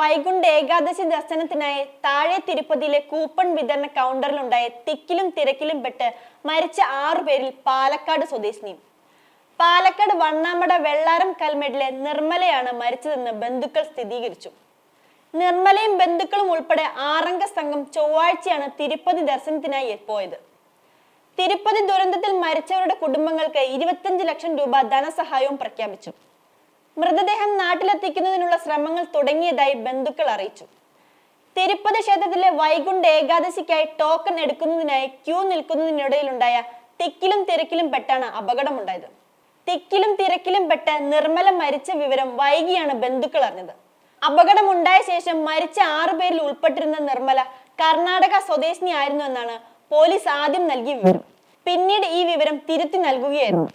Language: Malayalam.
വൈകുണ്ഠ ഏകാദശി ദർശനത്തിനായി താഴെ തിരുപ്പതിയിലെ കൂപ്പൺ വിതരണ കൗണ്ടറിലുണ്ടായ തിക്കിലും തിരക്കിലും പെട്ട് മരിച്ച ആറു പേരിൽ പാലക്കാട് സ്വദേശിനിയും പാലക്കാട് വണ്ണാമട വെള്ളാരം കൽമേട്ടിലെ നിർമ്മലയാണ് മരിച്ചതെന്ന് ബന്ധുക്കൾ സ്ഥിരീകരിച്ചു. നിർമ്മലയും ബന്ധുക്കളും ഉൾപ്പെടെ ആറംഗ സംഘം ചൊവ്വാഴ്ചയാണ് തിരുപ്പതി ദർശനത്തിനായി പോയത്. തിരുപ്പതി ദുരന്തത്തിൽ മരിച്ചവരുടെ കുടുംബങ്ങൾക്ക് ഇരുപത്തിയഞ്ച് ലക്ഷം രൂപ ധനസഹായവും പ്രഖ്യാപിച്ചു. മൃതദേഹം നാട്ടിലെത്തിക്കുന്നതിനുള്ള ശ്രമങ്ങൾ തുടങ്ങിയതായി ബന്ധുക്കൾ അറിയിച്ചു. തിരുപ്പതി ക്ഷേത്രത്തിലെ വൈകുണ്ഠ ഏകാദശിക്കായി ടോക്കൺ എടുക്കുന്നതിനായി ക്യൂ നിൽക്കുന്നതിനിടയിലുണ്ടായ തിക്കിലും തിരക്കിലും പെട്ടാണ് അപകടമുണ്ടായത്. തിക്കിലും തിരക്കിലും പെട്ട് നിർമ്മല മരിച്ച വിവരം വൈകിയാണ് ബന്ധുക്കൾ അറിഞ്ഞത്. അപകടമുണ്ടായ ശേഷം മരിച്ച ആറു പേരിൽ ഉൾപ്പെട്ടിരുന്ന നിർമ്മല കർണാടക സ്വദേശിനി ആയിരുന്നു എന്നാണ് പോലീസ് ആദ്യം നൽകിയ വിവരം. പിന്നീട് ഈ വിവരം തിരുത്തി നൽകുകയായിരുന്നു.